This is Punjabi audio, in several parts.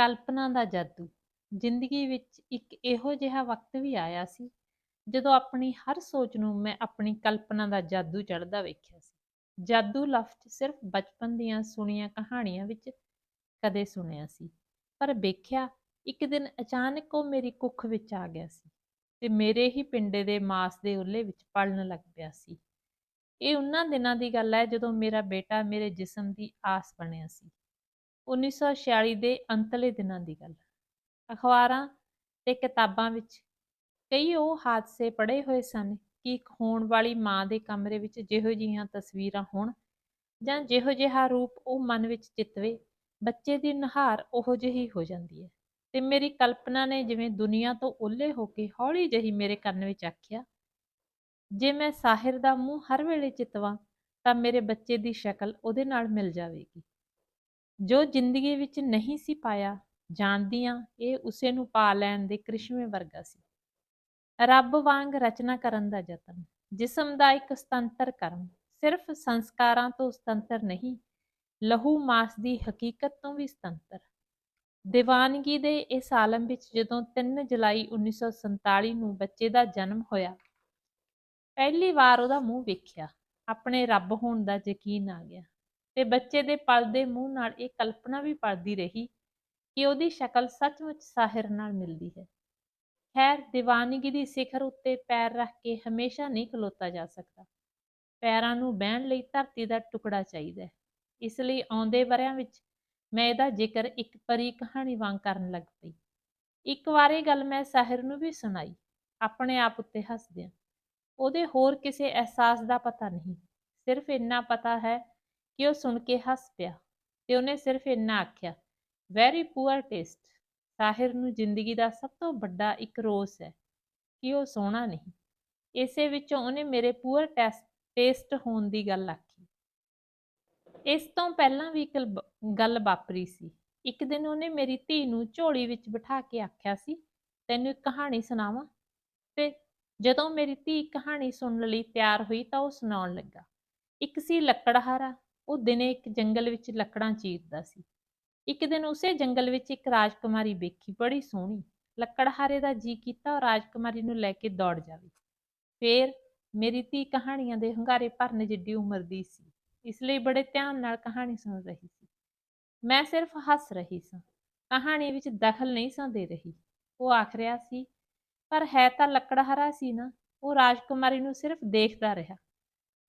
ਕਲਪਨਾ ਦਾ ਜਾਦੂ। ਜ਼ਿੰਦਗੀ ਵਿੱਚ ਇੱਕ ਇਹੋ ਜਿਹਾ ਵਕਤ ਵੀ ਆਇਆ ਸੀ, ਜਦੋਂ ਆਪਣੀ ਹਰ ਸੋਚ ਨੂੰ ਮੈਂ ਆਪਣੀ ਕਲਪਨਾ ਦਾ ਜਾਦੂ ਚੜ੍ਹਦਾ ਵੇਖਿਆ ਸੀ। ਜਾਦੂ ਲਫ਼ਜ਼ ਸਿਰਫ ਬਚਪਨ ਦੀਆਂ ਸੁਣੀਆਂ ਕਹਾਣੀਆਂ ਵਿੱਚ ਕਦੇ ਸੁਣਿਆ ਸੀ, ਪਰ ਵੇਖਿਆ ਇੱਕ ਦਿਨ ਅਚਾਨਕ ਉਹ ਮੇਰੀ ਕੁੱਖ ਵਿੱਚ ਆ ਗਿਆ ਸੀ ਤੇ ਮੇਰੇ ਹੀ ਪਿੰਡੇ ਦੇ ਮਾਸ ਦੇ ਉੱਲੇ ਵਿੱਚ ਪਲਣ ਲੱਗ ਪਿਆ ਸੀ। ਇਹ ਉਹਨਾਂ ਦਿਨਾਂ ਦੀ ਗੱਲ ਹੈ ਜਦੋਂ ਮੇਰਾ ਬੇਟਾ ਮੇਰੇ ਜਿਸਮ ਦੀ ਆਸ ਬਣਿਆ ਸੀ। 1946 ਦੇ ਅੰਤਲੇ ਦਿਨਾਂ ਦੀ ਗੱਲ। ਅਖਬਾਰਾਂ ਤੇ ਕਿਤਾਬਾਂ ਵਿੱਚ ਕਈ ਉਹ ਹਾਦਸੇ ਪੜੇ ਹੋਏ ਸਨ ਕਿ ਇੱਕ ਹੋਣ ਵਾਲੀ ਮਾਂ ਦੇ ਕਮਰੇ ਵਿੱਚ ਜਿਹੋ ਜਿਹੀਆਂ ਤਸਵੀਰਾਂ ਹੋਣ ਜਾਂ ਜਿਹੋ ਜਿਹਾ ਰੂਪ ਉਹ ਮਨ ਵਿੱਚ ਚਿਤਵੇ ਬੱਚੇ ਦੀ ਨਹਾਰ ਉਹੋ ਜਿਹੀ ਹੋ ਜਾਂਦੀ ਹੈ। ਤੇ ਮੇਰੀ ਕਲਪਨਾ ਨੇ ਜਿਵੇਂ ਦੁਨੀਆ ਤੋਂ ਓਲੇ ਹੋ ਕੇ ਹੌਲੀ ਜਿਹੀ ਮੇਰੇ ਕੰਨ ਵਿੱਚ ਆਖਿਆ, ਜੇ ਮੈਂ ਸਾਹਿਰ ਦਾ ਮੂੰਹ ਹਰ ਵੇਲੇ ਚਿਤਵਾਂ, ਤਾਂ ਮੇਰੇ ਬੱਚੇ ਦੀ ਸ਼ਕਲ ਉਹਦੇ ਨਾਲ ਮਿਲ ਜਾਵੇਗੀ। ਜੋ ਜ਼ਿੰਦਗੀ ਵਿੱਚ ਨਹੀਂ ਸੀ ਪਾਇਆ, ਜਾਣਦੀਆਂ ਇਹ ਉਸੇ ਨੂੰ ਪਾ ਲੈਣ ਦੇ ਕ੍ਰਿਸ਼ਮੇ ਵਰਗਾ ਸੀ। ਰੱਬ ਵਾਂਗ ਰਚਨਾ ਕਰਨ ਦਾ ਯਤਨ, ਜਿਸਮ ਦਾ ਇੱਕ ਸੁਤੰਤਰ ਕਰਮ, ਸਿਰਫ ਸੰਸਕਾਰਾਂ ਤੋਂ ਸੁਤੰਤਰ ਨਹੀਂ, ਲਹੂ ਮਾਸ ਦੀ ਹਕੀਕਤ ਤੋਂ ਵੀ ਸੁਤੰਤਰ। ਦੀਵਾਨਗੀ ਦੇ ਇਸ ਆਲਮ ਵਿੱਚ ਜਦੋਂ 3 ਜੁਲਾਈ 1947 ਨੂੰ ਬੱਚੇ ਦਾ ਜਨਮ ਹੋਇਆ, ਪਹਿਲੀ ਵਾਰ ਉਹਦਾ ਮੂੰਹ ਵੇਖਿਆ, ਆਪਣੇ ਰੱਬ ਹੋਣ ਦਾ ਯਕੀਨ ਆ ਗਿਆ। ਤੇ ਬੱਚੇ ਦੇ ਪਲ ਦੇ ਮੂੰਹ ਨਾਲ ਇਹ ਕਲਪਨਾ ਵੀ ਪਲਦੀ ਰਹੀ ਕਿ ਉਹਦੀ ਸ਼ਕਲ ਸੱਚਮੁੱਚ ਸਾਹਿਰ ਨਾਲ ਮਿਲਦੀ ਹੈ। ਖੈਰ, ਦੀਵਾਨਗੀ ਦੀ ਸਿਖਰ ਉੱਤੇ ਪੈਰ ਰੱਖ ਕੇ ਹਮੇਸ਼ਾ ਨਹੀਂ ਖਲੋਤਾ ਜਾ ਸਕਦਾ। ਪੈਰਾਂ ਨੂੰ ਬਹਿਣ ਲਈ ਧਰਤੀ ਦਾ ਟੁਕੜਾ ਚਾਹੀਦਾ ਹੈ। ਇਸ ਲਈ ਆਉਂਦੇ ਵਰਿਆਂ ਵਿੱਚ ਮੈਂ ਇਹਦਾ ਜ਼ਿਕਰ ਇੱਕ ਪਰੀ ਕਹਾਣੀ ਵਾਂਗ ਕਰਨ ਲੱਗ ਪਈ। ਇੱਕ ਵਾਰ ਇਹ ਗੱਲ ਮੈਂ ਸਾਹਿਰ ਨੂੰ ਵੀ ਸੁਣਾਈ। ਆਪਣੇ ਆਪ ਉੱਤੇ ਹੱਸਦਿਆਂ। ਉਹਦੇ ਹੋਰ ਕਿਸੇ ਅਹਿਸਾਸ ਦਾ ਪਤਾ ਨਹੀਂ। ਸਿਰਫ ਇੰਨਾ ਪਤਾ ਹੈ ਕਿ ਉਹ ਸੁਣ ਕੇ ਹੱਸ ਪਿਆ ਤੇ ਉਹਨੇ ਸਿਰਫ ਇੰਨਾ ਆਖਿਆ ਵੈਰੀ ਪੂਅਰ ਟੇਸਟ ਸਾਹਿਰ ਨੂੰ ਜ਼ਿੰਦਗੀ ਦਾ ਸਭ ਤੋਂ ਵੱਡਾ ਇੱਕ ਰੋਸ ਹੈ ਕਿ ਉਹ ਸੋਹਣਾ ਨਹੀਂ ਇਸੇ ਵਿੱਚੋਂ ਉਹਨੇ ਮੇਰੇ ਪੂਅਰ ਟੇਸਟ ਹੋਣ ਦੀ ਗੱਲ ਆਖੀ ਇਸ ਤੋਂ ਪਹਿਲਾਂ ਵੀ ਇੱਕ ਗੱਲ ਵਾਪਰੀ ਸੀ ਇੱਕ ਦਿਨ ਉਹਨੇ ਮੇਰੀ ਧੀ ਨੂੰ ਝੋਲੀ ਵਿੱਚ ਬਿਠਾ ਕੇ ਆਖਿਆ ਸੀ ਤੈਨੂੰ ਇੱਕ ਕਹਾਣੀ ਸੁਣਾਵਾਂ ਤੇ ਜਦੋਂ ਮੇਰੀ ਧੀ ਕਹਾਣੀ ਸੁਣਨ ਲਈ ਤਿਆਰ ਹੋਈ ਤਾਂ ਉਹ ਸੁਣਾਉਣ ਲੱਗਾ ਇੱਕ ਸੀ ਲੱਕੜਹਾਰਾ ਉਹ ਦਿਨੇ ਇੱਕ ਜੰਗਲ ਵਿੱਚ ਲੱਕੜਾਂ ਚੀਰਦਾ ਸੀ। ਇੱਕ ਦਿਨ ਉਸੇ ਜੰਗਲ ਵਿੱਚ ਇੱਕ ਰਾਜਕੁਮਾਰੀ ਵੇਖੀ, ਬੜੀ ਸੋਹਣੀ। ਲੱਕੜਹਾਰੇ ਦਾ ਜੀ ਕੀਤਾ, ਉਹ ਰਾਜਕੁਮਾਰੀ ਨੂੰ ਲੈ ਕੇ ਦੌੜ ਜਾਵੇ। ਫੇਰ ਮੇਰੀ ਧੀ ਕਹਾਣੀਆਂ ਦੇ ਹੰਗਾਰੇ ਭਰਨ ਜਿੱਡੀ ਉਮਰ ਦੀ ਸੀ। ਇਸ ਲਈ ਬੜੇ ਧਿਆਨ ਨਾਲ ਕਹਾਣੀ ਸੁਣ ਰਹੀ ਸੀ। ਮੈਂ ਸਿਰਫ ਹੱਸ ਰਹੀ ਸਾਂ। ਕਹਾਣੀ ਵਿੱਚ ਦਖਲ ਨਹੀਂ ਸਾਂ ਦੇ ਰਹੀ। ਉਹ ਆਖ ਰਿਹਾ ਸੀ, ਪਰ ਹੈ ਤਾਂ ਲੱਕੜਹਾਰਾ ਸੀ ਨਾ। ਉਹ ਰਾਜਕੁਮਾਰੀ ਨੂੰ ਸਿਰਫ ਦੇਖਦਾ ਰਿਹਾ।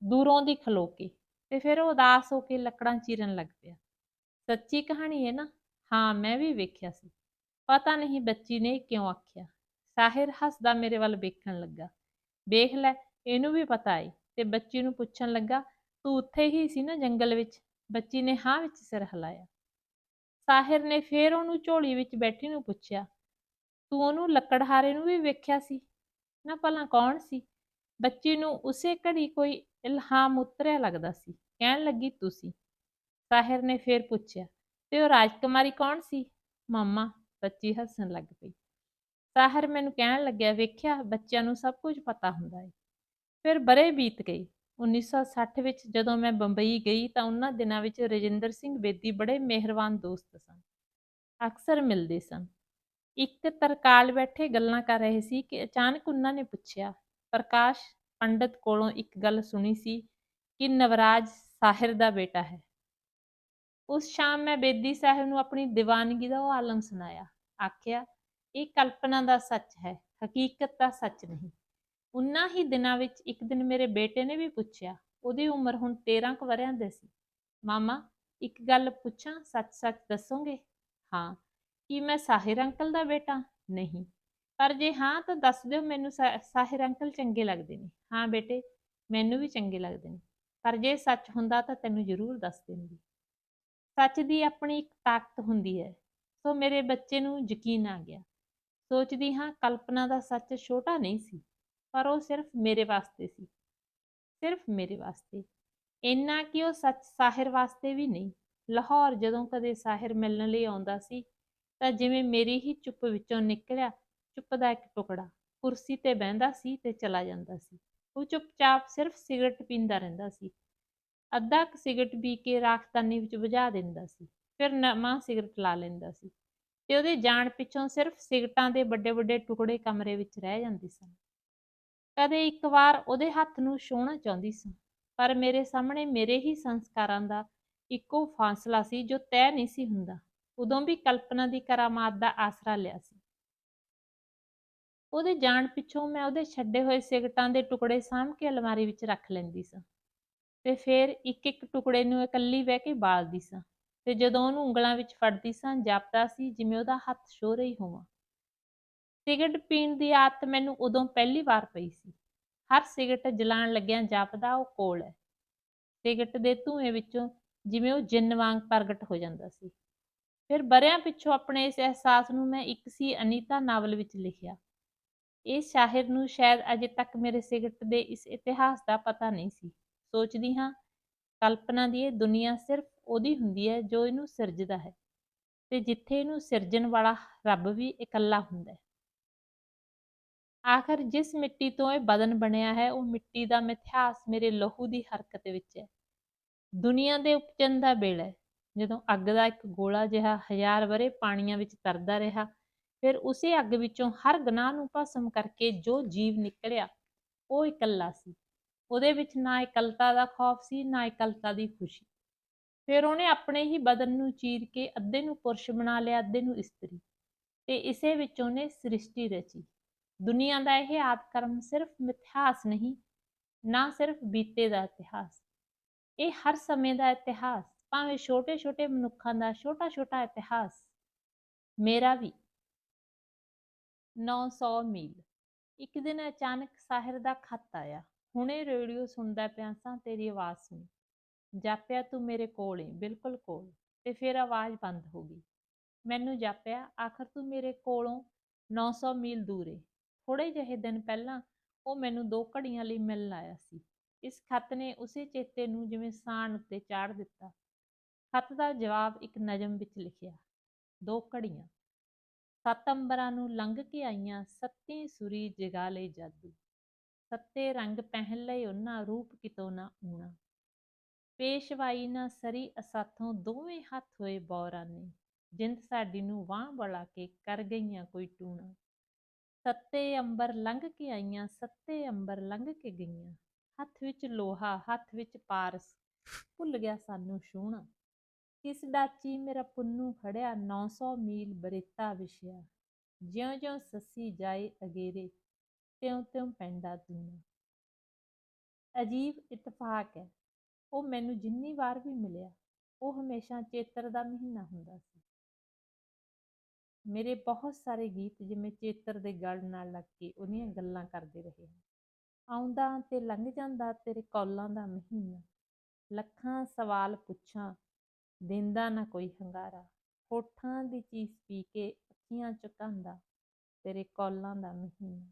ਦੂਰੋਂ ਦੀ ਖਲੋ ਕੇ ਤੇ ਫਿਰ ਉਹ ਉਦਾਸ ਹੋ ਕੇ ਲੱਕੜਾਂ ਚੀਰਨ ਲੱਗ ਪਿਆ। ਸੱਚੀ ਕਹਾਣੀ ਹੈ ਨਾ? ਹਾਂ, ਮੈਂ ਵੀ ਵੇਖਿਆ ਸੀ। ਪਤਾ ਨਹੀਂ ਬੱਚੀ ਨੇ ਕਿਉਂ ਆਖਿਆ। ਸਾਹਿਰ ਹੱਸਦਾ ਮੇਰੇ ਵੱਲ ਵੇਖਣ ਲੱਗਾ। ਵੇਖ ਲੈ, ਇਹਨੂੰ ਵੀ ਪਤਾ ਏ ਤੇ ਬੱਚੀ ਨੂੰ ਪੁੱਛਣ ਲੱਗਾ, ਤੂੰ ਉੱਥੇ ਹੀ ਸੀ ਨਾ ਜੰਗਲ ਵਿੱਚ? ਬੱਚੀ ਨੇ ਹਾਂ ਵਿੱਚ ਸਿਰ ਹਿਲਾਇਆ। ਸਾਹਿਰ ਨੇ ਫੇਰ ਉਹਨੂੰ ਝੋਲੀ ਵਿੱਚ ਬੈਠੀ ਨੂੰ ਪੁੱਛਿਆ, ਤੂੰ ਉਹਨੂੰ ਲੱਕੜਹਾਰੇ ਨੂੰ ਵੀ ਵੇਖਿਆ ਸੀ? ਨਾ ਭਲਾ ਕੌਣ ਸੀ? ਬੱਚੀ ਨੂੰ ਉਸੇ ਘੜੀ ਕੋਈ ਇਲਹਾਮ ਉਤਰਿਆ ਲੱਗਦਾ ਸੀ। ਕਹਿਣ ਲੱਗੀ, ਤੁਸੀਂ। ਸਾਹਿਰ ਨੇ ਫੇਰ ਪੁੱਛਿਆ, ਤੇ ਉਹ ਰਾਜਕੁਮਾਰੀ ਕੌਣ ਸੀ? ਮਾਮਾ, ਬੱਚੀ ਹੱਸਣ ਲੱਗ ਪਈ। ਸਾਹਿਰ ਮੈਨੂੰ ਕਹਿਣ ਲੱਗਿਆ, ਵੇਖਿਆ, ਬੱਚਿਆਂ ਨੂੰ ਸਭ ਕੁਝ ਪਤਾ ਹੁੰਦਾ ਹੈ ਫਿਰ ਬਰੇ ਬੀਤ ਗਏ 1960 ਵਿੱਚ ਜਦੋਂ ਮੈਂ ਬੰਬਈ ਗਈ ਤਾਂ ਉਹਨਾਂ ਦਿਨਾਂ ਵਿੱਚ ਰਜਿੰਦਰ ਸਿੰਘ ਬੇਦੀ ਬੜੇ ਮਿਹਰਬਾਨ ਦੋਸਤ ਸਨ। ਅਕਸਰ ਮਿਲਦੇ ਸਨ। ਇੱਕ ਤਰਕਾਲ ਬੈਠੇ ਗੱਲਾਂ ਕਰ ਰਹੇ ਸੀ ਕਿ ਅਚਾਨਕ ਉਹਨਾਂ ਨੇ ਪੁੱਛਿਆ, ਪ੍ਰਕਾਸ਼ ਪੰਡਤ ਕੋਲੋਂ ਇੱਕ ਗੱਲ ਸੁਣੀ ਸੀ ਕਿ ਨਵਰਾਜ ਸਾਹਿਰ ਦਾ ਬੇਟਾ ਹੈ। ਉਸ ਸ਼ਾਮ ਮੈਂ ਬੇਦੀ ਸਾਹਿਬ ਨੂੰ ਆਪਣੀ ਦੀਵਾਨਗੀ ਦਾ ਉਹ ਆਲਮ ਸੁਣਾਇਆ। ਆਖਿਆ, ਇਹ ਕਲਪਨਾ ਦਾ ਸੱਚ ਹੈ, ਹਕੀਕਤ ਦਾ ਸੱਚ ਨਹੀਂ। ਉਨਾਂ ਹੀ ਦਿਨਾਂ ਵਿੱਚ ਇੱਕ ਦਿਨ ਮੇਰੇ ਬੇਟੇ ਨੇ ਵੀ ਪੁੱਛਿਆ, ਉਹਦੀ ਉਮਰ ਹੁਣ 13 ਕੁ ਵਰਿਆਂ ਦੇ ਸੀ। ਮਾਮਾ, ਇੱਕ ਗੱਲ ਪੁੱਛਾਂ, ਸੱਚ-ਸੱਚ ਦੱਸੋਗੇ? ਹਾਂ, ਕੀ ਮੈਂ ਸਾਹਿਰ ਅੰਕਲ ਦਾ ਬੇਟਾ? ਨਹੀਂ। ਪਰ ਜੇ ਹਾਂ ਤਾਂ ਦੱਸ ਦਿਓ, ਮੈਨੂੰ ਸਾਹਿਰ ਅੰਕਲ ਚੰਗੇ ਲੱਗਦੇ ਨੇ। ਹਾਂ ਬੇਟੇ, ਮੈਨੂੰ ਵੀ ਚੰਗੇ ਲੱਗਦੇ ਨੇ। ਪਰ ਜੇ ਸੱਚ ਹੁੰਦਾ ਤਾਂ ਤੈਨੂੰ ਜ਼ਰੂਰ ਦੱਸ ਦਿੰਦੀ। ਸੱਚ ਦੀ ਆਪਣੀ ਇੱਕ ਤਾਕਤ ਹੁੰਦੀ ਹੈ। ਸੋ ਮੇਰੇ ਬੱਚੇ ਨੂੰ ਯਕੀਨ ਆ ਗਿਆ। ਸੋਚਦੀ ਹਾਂ ਕਲਪਨਾ ਦਾ ਸੱਚ ਛੋਟਾ ਨਹੀਂ ਸੀ, ਪਰ ਉਹ ਸਿਰਫ ਮੇਰੇ ਵਾਸਤੇ ਸੀ। ਸਿਰਫ ਮੇਰੇ ਵਾਸਤੇ। ਇੰਨਾ ਕਿ ਉਹ ਸੱਚ ਸਾਹਿਰ ਵਾਸਤੇ ਵੀ ਨਹੀਂ, ਲਾਹੌਰ ਜਦੋਂ ਕਦੇ ਸਾਹਿਰ ਮਿਲਣ ਲਈ ਆਉਂਦਾ ਸੀ, ਤਾਂ ਜਿਵੇਂ ਮੇਰੀ ਹੀ ਚੁੱਪ ਵਿੱਚੋਂ ਨਿਕਲਿਆ ਚੁੱਪ ਦਾ ਇੱਕ ਟੁਕੜਾ ਕੁਰਸੀ ਤੇ ਬਹਿੰਦਾ ਸੀ ਤੇ ਚਲਾ ਜਾਂਦਾ ਸੀ ਉਹ ਚੁੱਪਚਾਪ ਸਿਰਫ ਸਿਗਰਟ ਪੀਂਦਾ ਰਹਿੰਦਾ ਸੀ ਅੱਧਾ ਕੁ ਸਿਗਰਟ ਪੀ ਕੇ ਰਾਖਦਾਨੀ ਵਿੱਚ ਬੁਝਾ ਦਿੰਦਾ ਸੀ ਫਿਰ ਨਵਾਂ ਸਿਗਰਟ ਲਾ ਲੈਂਦਾ ਸੀ ਤੇ ਉਹਦੇ ਜਾਣ ਪਿੱਛੋਂ ਸਿਰਫ ਸਿਗਰਟਾਂ ਦੇ ਵੱਡੇ-ਵੱਡੇ ਟੁਕੜੇ ਕਮਰੇ ਵਿੱਚ ਰਹਿ ਜਾਂਦੇ ਸਨ। ਕਦੇ ਇੱਕ ਵਾਰ ਉਹਦੇ ਹੱਥ ਨੂੰ ਛੋਹਣਾ ਚਾਹੁੰਦੀ ਸਾਂ, ਪਰ ਮੇਰੇ ਸਾਹਮਣੇ ਮੇਰੇ ਹੀ ਸੰਸਕਾਰਾਂ ਦਾ ਇੱਕੋ ਫਾਸਲਾ ਸੀ ਜੋ ਤੈਅ ਨਹੀਂ ਸੀ ਹੁੰਦਾ। ਉਦੋਂ ਵੀ ਕਲਪਨਾ ਦੀ ਕਰਾਮਾਤ ਦਾ ਆਸਰਾ ਲਿਆ ਸੀ। ਉਹਦੇ ਜਾਣ ਪਿੱਛੋਂ ਮੈਂ ਉਹਦੇ ਛੱਡੇ ਹੋਏ ਸਿਗਰਟਾਂ ਦੇ ਟੁਕੜੇ ਸਾਂਭ ਕੇ ਅਲਮਾਰੀ ਵਿੱਚ ਰੱਖ ਲੈਂਦੀ ਸਾਂ ਤੇ ਫਿਰ ਇੱਕ-ਇੱਕ ਟੁਕੜੇ ਨੂੰ ਇਕੱਲੀ ਬਹਿ ਕੇ ਬਾਲਦੀ ਸਾਂ ਤੇ ਜਦੋਂ ਉਹਨੂੰ ਉਂਗਲਾਂ ਵਿੱਚ ਫੜਦੀ ਸਾਂ, ਜਾਪਦਾ ਸੀ, ਜਿਵੇਂ ਉਹਦਾ ਹੱਥ ਛੋਹ ਰਹੀ ਹੋਵਾਂ। ਸਿਗਰਟ ਪੀਣ ਦੀ ਆਦਤ ਮੈਨੂੰ ਉਦੋਂ ਪਹਿਲੀ ਵਾਰ ਪਈ ਸੀ। ਹਰ ਸਿਗਰਟ ਜਲਾਣ ਲੱਗਿਆਂ ਜਾਪਦਾ ਉਹ ਕੋਲ ਹੈ। ਸਿਗਰਟ ਦੇ ਧੂੰਏਂ ਵਿੱਚੋਂ ਜਿਵੇਂ ਉਹ ਜਿੰਨ ਵਾਂਗ ਪ੍ਰਗਟ ਹੋ ਜਾਂਦਾ ਸੀ। ਫਿਰ ਵਰ੍ਹਿਆਂ ਪਿੱਛੋਂ ਆਪਣੇ ਇਸ ਅਹਿਸਾਸ ਨੂੰ ਮੈਂ ਇੱਕ ਸੀ ਅਨੀਤਾ ਨਾਵਲ ਵਿੱਚ ਲਿਖਿਆ। ਇਹ ਸ਼ਾਇਰ ਨੂੰ ਸ਼ਾਇਦ ਅਜੇ ਤੱਕ ਮੇਰੇ ਸਿਗਰਟ ਦੇ ਇਸ ਇਤਿਹਾਸ ਦਾ ਪਤਾ ਨਹੀਂ ਸੀ। ਸੋਚਦੀ ਹਾਂ, ਕਲਪਨਾ ਦੀ ਇਹ ਦੁਨੀਆ ਸਿਰਫ ਉਹਦੀ ਹੁੰਦੀ ਹੈ ਜੋ ਇਹਨੂੰ ਸਿਰਜਦਾ ਹੈ ਤੇ ਜਿੱਥੇ ਇਹਨੂੰ ਸਿਰਜਣ ਵਾਲਾ ਰੱਬ ਵੀ ਇਕੱਲਾ ਹੁੰਦਾ ਹੈ। ਆਖਰ ਜਿਸ ਮਿੱਟੀ ਤੋਂ ਇਹ ਬਦਨ ਬਣਿਆ ਹੈ ਉਹ ਮਿੱਟੀ ਦਾ ਮਿਥਿਹਾਸ ਮੇਰੇ ਲਹੂ ਦੀ ਹਰਕਤ ਵਿੱਚ ਹੈ। ਦੁਨੀਆ ਦੇ ਉਪਜਨ ਦਾ ਵੇਲਾ ਹੈ, ਜਦੋਂ ਅੱਗ ਦਾ ਇੱਕ ਗੋਲਾ ਜਿਹਾ ਹਜ਼ਾਰ ਵਰ੍ਹੇ ਪਾਣੀਆਂ ਵਿੱਚ ਤਰਦਾ ਰਿਹਾ, ਫਿਰ ਉਸੇ ਅੱਗ ਵਿੱਚੋਂ ਹਰ ਗੁਨਾਹ ਨੂੰ ਭਸਮ ਕਰਕੇ ਜੋ ਜੀਵ ਨਿਕਲਿਆ, ਉਹ ਇਕੱਲਾ ਸੀ। ਉਹਦੇ ਵਿੱਚ ਨਾ ਇਕੱਲਤਾ ਦਾ ਖੌਫ ਸੀ, ਨਾ ਇਕੱਲਤਾ ਦੀ ਖੁਸ਼ੀ। ਫਿਰ ਉਹਨੇ ਆਪਣੇ ਹੀ ਬਦਨ ਨੂੰ ਚੀਰ ਕੇ ਅੱਧੇ ਨੂੰ ਪੁਰਸ਼ ਬਣਾ ਲਿਆ, ਅੱਧੇ ਨੂੰ ਇਸਤਰੀ, ਤੇ ਇਸੇ ਵਿੱਚ ਉਹਨੇ ਸ੍ਰਿਸ਼ਟੀ ਰਚੀ। ਦੁਨੀਆ ਦਾ ਇਹ ਆਦਿ-ਕਰਮ ਸਿਰਫ ਮਿਥਿਹਾਸ ਨਹੀਂ, ਨਾ ਸਿਰਫ ਬੀਤੇ ਦਾ ਇਤਿਹਾਸ, ਇਹ ਹਰ ਸਮੇਂ ਦਾ ਇਤਿਹਾਸ, ਭਾਵੇਂ ਛੋਟੇ-ਛੋਟੇ ਮਨੁੱਖਾਂ ਦਾ ਛੋਟਾ-ਛੋਟਾ ਇਤਿਹਾਸ। ਮੇਰਾ ਵੀ। 900 ਮੀਲ। ਇੱਕ ਦਿਨ ਅਚਾਨਕ ਸਾਹਿਰ ਦਾ ਖੱਤ ਆਇਆ। ਹੁਣੇ ਰੇਡੀਓ ਸੁਣਦਾ ਪਿਆ ਸਾਂ ਤੇਰੀ ਆਵਾਜ਼ ਸੁਣੀ। ਜਾਪਿਆ ਤੂੰ ਮੇਰੇ ਕੋਲ ਏ ਬਿਲਕੁਲ ਕੋਲ, ਤੇ ਫਿਰ ਆਵਾਜ਼ ਬੰਦ ਹੋ ਗਈ। ਮੈਨੂੰ ਜਾਪਿਆ ਆਖਰ ਤੂੰ ਮੇਰੇ ਕੋਲੋਂ 900 ਮੀਲ ਦੂਰ ਏ ਥੋੜੇ ਜਿਹੇ ਦਿਨ ਪਹਿਲਾਂ ਉਹ ਮੈਨੂੰ ਦੋ ਘੜੀਆਂ ਲਈ ਮਿਲਣ ਆਇਆ ਸੀ। ਇਸ ਖੱਤ ਨੇ ਉਸੇ ਚੇਤੇ ਨੂੰ ਜਿਵੇਂ ਸਾਣ ਉੱਤੇ ਚਾੜ ਦਿੱਤਾ। ਖੱਤ ਦਾ ਜਵਾਬ ਇੱਕ ਨਜ਼ਮ ਵਿੱਚ ਲਿਖਿਆ। ਦੋ ਘੜੀਆਂ। ਸੱਤ ਅੰਬਰਾਂ ਨੂੰ ਲੰਘ ਕੇ ਆਈਆਂ, ਸੱਤੀਂ ਸੁਰੀ ਜਗਾ ਲਏ ਜਾਦੂ। ਸੱਤੇ ਰੰਗ ਪਹਿਨ ਲਏ ਉਹਨਾਂ, ਰੂਪ ਕਿਤੋਂ ਨਾ ਊਣਾ। ਪੇਸ਼ਵਾਈ ਨਾ ਸਰੀ ਅਸਾਥੋਂ ਦੋਵੇਂ ਹੱਥ ਹੋਏ ਬੌਰਾਨੇ। ਜਿੰਦ ਸਾਡੀ ਨੂੰ ਵਾਹ ਬਲਾ ਕੇ ਕਰ ਗਈਆਂ ਕੋਈ ਟੂਣਾ। ਸੱਤੇ ਅੰਬਰ ਲੰਘ ਕੇ ਆਈਆਂ, ਸੱਤੇ ਅੰਬਰ ਲੰਘ ਕੇ ਗਈਆਂ। ਹੱਥ ਵਿੱਚ ਲੋਹਾ, ਹੱਥ ਵਿੱਚ ਪਾਰਸ, ਭੁੱਲ ਗਿਆ ਸਾਨੂੰ ਛੂਹਣਾ। ਕਿਸ ਡਾਚੀ ਮੇਰਾ ਪੁੰਨੂੰ ਖੜਿਆ 900 ਮੀਲ ਬਰੇਤਾ ਵਿਛਿਆ। ਜਿਉਂ-ਜਿਉਂ ਸੱਸੀ ਜਾਏ ਅਗੇਰੇ ਤਿਉਂ-ਤਿਉਂ ਪੈਂਦਾ ਦੂਣਾ। ਅਜੀਬ ਇਤਫਾਕ ਹੈ, ਉਹ ਮੈਨੂੰ ਜਿੰਨੀ ਵਾਰ ਵੀ ਮਿਲਿਆ, ਉਹ ਹਮੇਸ਼ਾ ਚੇਤਰ ਦਾ ਮਹੀਨਾ ਹੁੰਦਾ ਸੀ। ਮੇਰੇ ਬਹੁਤ ਸਾਰੇ ਗੀਤ ਜਿਵੇਂ ਚੇਤਰ ਦੇ ਗਲ ਨਾਲ ਲੱਗ ਕੇ ਉਹਦੀਆਂ ਗੱਲਾਂ ਕਰਦੇ ਰਹੇ ਆਉਂਦਾ ਤੇ ਲੰਘ ਜਾਂਦਾ ਤੇਰੇ ਕੌਲਾਂ ਦਾ ਮਹੀਨਾ। ਲੱਖਾਂ ਸਵਾਲ ਪੁੱਛਾਂ, ਦਿੰਦਾ ਨਾ ਕੋਈ ਹੰਗਾਰਾ ਹੋਠਾਂ ਦੀ ਚੀਸ ਪੀ ਕੇ ਅੱਖੀਆਂ ਝੁਕਾਂਦਾ ਤੇਰੇ ਕੌਲਾਂ ਦਾ ਮਹੀਨਾ।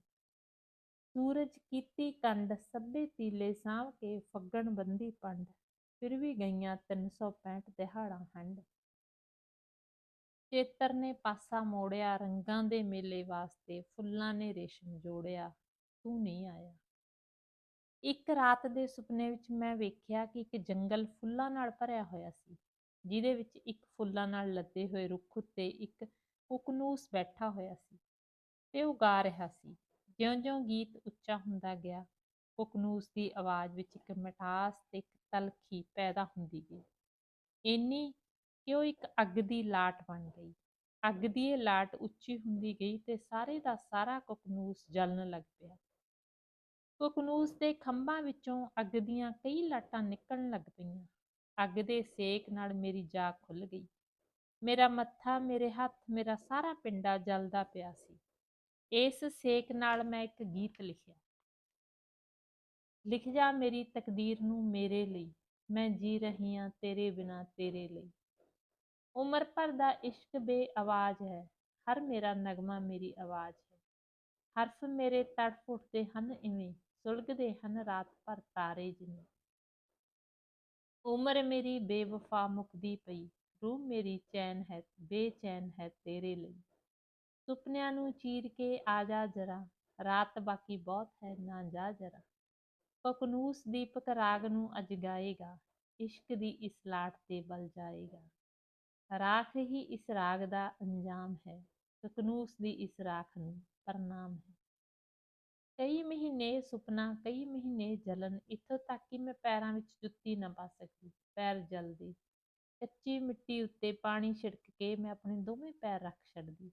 ਸੂਰਜ ਕੀਤੀ ਕੰਡ ਸਭੇ ਤੀਲੇ ਸਾਂਭ ਕੇ ਫੱਗਣ ਬੰਦੀ ਪੰਡ। ਫਿਰ ਵੀ ਗਈਆਂ 365 ਦਿਹਾੜਾਂ ਹੰਢ। ਚੇਤਰ ਨੇ ਪਾਸਾ ਮੋੜਿਆ ਰੰਗਾਂ ਦੇ ਮੇਲੇ ਵਾਸਤੇ ਫੁੱਲਾਂ ਨੇ ਰੇਸ਼ਮ ਜੋੜਿਆ, ਤੂੰ ਨਹੀਂ ਆਇਆ। ਇੱਕ ਰਾਤ ਦੇ ਸੁਪਨੇ ਵਿੱਚ ਮੈਂ ਵੇਖਿਆ ਕਿ ਇੱਕ ਜੰਗਲ ਫੁੱਲਾਂ ਨਾਲ ਭਰਿਆ ਹੋਇਆ ਸੀ, ਜਿਹਦੇ ਵਿੱਚ ਇੱਕ ਫੁੱਲਾਂ ਨਾਲ ਲੱਦੇ ਹੋਏ ਰੁੱਖ ਉੱਤੇ ਇੱਕ ਕੁਕਨੂਸ ਬੈਠਾ ਹੋਇਆ ਸੀ ਤੇ ਉਹ ਗਾ ਰਿਹਾ ਸੀ। ਜਿਉਂ-ਜਿਉਂ ਗੀਤ ਉੱਚਾ ਹੁੰਦਾ ਗਿਆ, ਕੁਕਨੂਸ ਦੀ ਆਵਾਜ਼ ਵਿੱਚ ਇੱਕ ਮਿਠਾਸ ਤੇ ਇੱਕ ਤਲਖੀ ਪੈਦਾ ਹੁੰਦੀ ਗਈ। ਇੰਨੀ ਕਿ ਉਹ ਇੱਕ ਅੱਗ ਦੀ ਲਾਟ ਬਣ ਗਈ। ਅੱਗ ਦੀ ਇਹ ਲਾਟ ਉੱਚੀ ਹੁੰਦੀ ਗਈ ਤੇ ਸਾਰੇ ਦਾ ਸਾਰਾ ਕੁਕਨੂਸ ਜਲਣ ਲੱਗ ਪਿਆ। ਕੁਕਨੂਸ ਦੇ ਖੰਭਾਂ ਵਿੱਚੋਂ ਅੱਗ ਦੀਆਂ ਕਈ ਲਾਟਾਂ ਨਿਕਲਣ ਲੱਗ ਪਈਆਂ। ਅੱਗ ਦੇ ਸੇਕ ਨਾਲ ਮੇਰੀ ਜਾਗ ਖੁੱਲ ਗਈ। ਮੇਰਾ ਮੱਥਾ, ਮੇਰੇ ਹੱਥ, ਮੇਰਾ ਸਾਰਾ ਪਿੰਡਾ ਜਲਦਾ ਪਿਆ ਸੀ। ਇਸ ਸੇਕ ਨਾਲ ਮੈਂ ਇੱਕ ਗੀਤ ਲਿਖਿਆ। ਲਿਖ ਜਾ ਮੇਰੀ ਤਕਦੀਰ ਨੂੰ ਮੇਰੇ ਲਈ, ਮੈਂ ਜੀ ਰਹੀ ਆਂ ਤੇਰੇ ਬਿਨਾਂ ਤੇਰੇ ਲਈ। ਉਮਰ ਭਰ ਦਾ ਇਸ਼ਕ ਬੇ-ਆਵਾਜ਼ ਹੈ, ਹਰ ਮੇਰਾ ਨਗ਼ਮਾ ਮੇਰੀ ਆਵਾਜ਼ ਹੈ। ਹਰਫ਼ ਮੇਰੇ ਤੜਫ ਉੱਠਦੇ ਹਨ ਇਵੇਂ, ਸੁਲਗਦੇ ਹਨ ਰਾਤ ਭਰ ਤਾਰੇ ਜਿਵੇਂ। ਉਮਰ ਮੇਰੀ ਬੇਵਫ਼ਾ ਮੁਕਦੀ ਪਈ, ਰੂਹ ਮੇਰੀ ਚੈਨ ਹੈ ਬੇਚੈਨ ਹੈ ਤੇਰੇ ਲਈ। ਸੁਪਨਿਆਂ ਨੂੰ ਚੀਰ ਕੇ ਆ ਜਾ ਜ਼ਰਾ, ਰਾਤ ਬਾਕੀ ਬਹੁਤ ਹੈ ਨਾ ਜਾ ਜ਼ਰਾ। ਪਕਨੂਸ ਦੀਪਕ ਰਾਗ ਨੂੰ ਅਜ ਗਾਏਗਾ, ਇਸ਼ਕ ਦੀ ਇਸ ਲਾਟ ਤੇ ਬਲ ਜਾਏਗਾ। ਰਾਖ ਹੀ ਇਸ ਰਾਗ ਦਾ ਅੰਜਾਮ ਹੈ ਸਕਨੂਸ ਦੀ ਇਸ ਰਾਖ ਨੂੰ ਪ੍ਰਣਾਮ ਹੈ ਕਈ ਮਹੀਨੇ ਸੁਪਨਾ, ਕਈ ਮਹੀਨੇ ਜਲਨ, ਇੱਥੋਂ ਤੱਕ ਕਿ ਮੈਂ ਪੈਰਾਂ ਵਿੱਚ ਜੁੱਤੀ ਨਾ ਪਾ ਸਕੀ, ਪੈਰ ਜਲਦੀ। ਕੱਚੀ ਮਿੱਟੀ ਉੱਤੇ ਪਾਣੀ ਛਿੜਕ ਕੇ ਮੈਂ ਆਪਣੇ ਦੋਵੇਂ ਪੈਰ ਰੱਖ ਛੱਡਦੀ।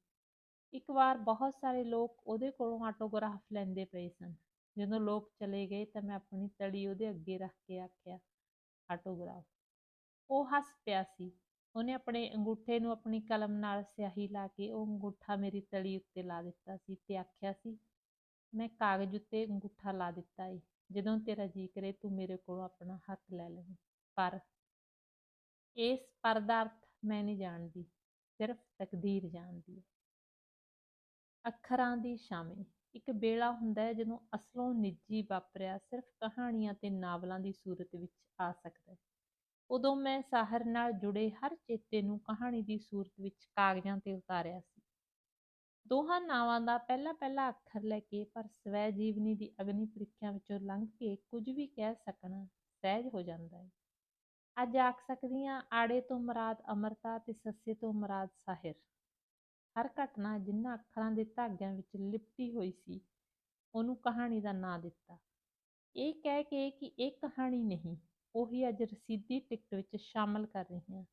ਇੱਕ ਵਾਰ ਬਹੁਤ ਸਾਰੇ ਲੋਕ ਉਹਦੇ ਕੋਲੋਂ ਆਟੋਗ੍ਰਾਫ ਲੈਂਦੇ ਪਏ ਸਨ। ਜਦੋਂ ਲੋਕ ਚਲੇ ਗਏ ਤਾਂ ਮੈਂ ਆਪਣੀ ਤੜੀ ਉਹਦੇ ਅੱਗੇ ਰੱਖ ਕੇ ਆਖਿਆ, ਆਟੋਗ੍ਰਾਫ। ਉਹ ਹੱਸ ਪਿਆ ਸੀ। ਉਹਨੇ ਆਪਣੇ ਅੰਗੂਠੇ ਨੂੰ ਆਪਣੀ ਕਲਮ ਨਾਲ ਸਿਆਹੀ ਲਾ ਕੇ ਉਹ ਅੰਗੂਠਾ ਮੇਰੀ ਤਲੀ ਉੱਤੇ ਲਾ ਦਿੱਤਾ ਸੀ ਤੇ ਆਖਿਆ ਸੀ ਮੈਂ ਕਾਗਜ਼ ਉੱਤੇ ਅੰਗੂਠਾ ਲਾ ਦਿੱਤਾ ਏ, ਜਦੋਂ ਤੇਰਾ ਜੀ ਕਰੇ ਤੂੰ ਮੇਰੇ ਕੋਲੋਂ ਆਪਣਾ ਹੱਥ ਲੈ ਲੈ ਪਰ ਇਸ ਪਰ ਦਾ ਅਰਥ ਮੈਂ ਨਹੀਂ ਜਾਣਦੀ, ਸਿਰਫ ਤਕਦੀਰ ਜਾਣਦੀ ਹੈ ਅੱਖਰਾਂ ਦੀ ਸ਼ਾਮੇ ਇੱਕ ਵੇਲਾ ਹੁੰਦਾ ਹੈ ਜਦੋਂ ਅਸਲੋਂ ਨਿੱਜੀ ਵਾਪਰਿਆ ਸਿਰਫ ਕਹਾਣੀਆਂ ਤੇ ਨਾਵਲਾਂ ਦੀ ਸੂਰਤ ਵਿੱਚ ਆ ਸਕਦਾ ਹੈ। ਉਦੋਂ ਮੈਂ ਸਾਹਰ ਨਾਲ ਜੁੜੇ ਹਰ ਚੇਤੇ ਨੂੰ ਕਹਾਣੀ ਦੀ ਸੂਰਤ ਵਿੱਚ ਕਾਗਜ਼ਾਂ ਤੇ ਉਤਾਰਿਆ ਸੀ। ਦੋਹਾਂ ਨਾਵਾਂ ਦਾ ਪਹਿਲਾ ਪਹਿਲਾ ਅੱਖਰ ਲੈ ਕੇ ਪਰ ਸਵੈ ਜੀਵਨੀ ਦੀ ਅਗਨੀ ਪ੍ਰੀਖਿਆ ਵਿੱਚੋਂ ਲੰਘ ਕੇ ਕੁਝ ਵੀ ਕਹਿ ਸਕਣਾ ਸਹਿਜ ਹੋ ਜਾਂਦਾ ਹੈ। ਅੱਜ ਆਖ ਸਕਦੀ ਹਾਂ, ਆੜੇ ਤੋਂ ਮਰਾਦ ਅਮਰਤਾ ਤੇ ਸੱਸੇ ਤੋਂ ਮਰਾਦ ਸਾਹਿਰ। ਹਰ ਘਟਨਾ ਜਿਨ੍ਹਾਂ ਅੱਖਰਾਂ ਦੇ ਧਾਗਿਆਂ ਵਿੱਚ ਲਿਪਟੀ ਹੋਈ ਸੀ, ਉਹਨੂੰ ਕਹਾਣੀ ਦਾ ਨਾਂ ਦਿੱਤਾ। ਇਹ ਕਹਿ ਕੇ ਕਿ ਇਹ ਕਹਾਣੀ ਨਹੀਂ, ਉਹੀ ਅੱਜ ਰਸੀਦੀ ਟਿਕਟ ਵਿੱਚ ਸ਼ਾਮਲ ਕਰ ਰਹੀ ਹਾਂ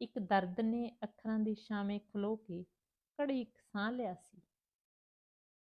ਇੱਕ ਦਰਦ ਨੇ ਅੱਖਰਾਂ ਦੀ ਛਾਵੇਂ ਖਲੋ ਕੇ ਘੜੀ ਇੱਕ ਸਾਹ ਲਿਆ ਸੀ।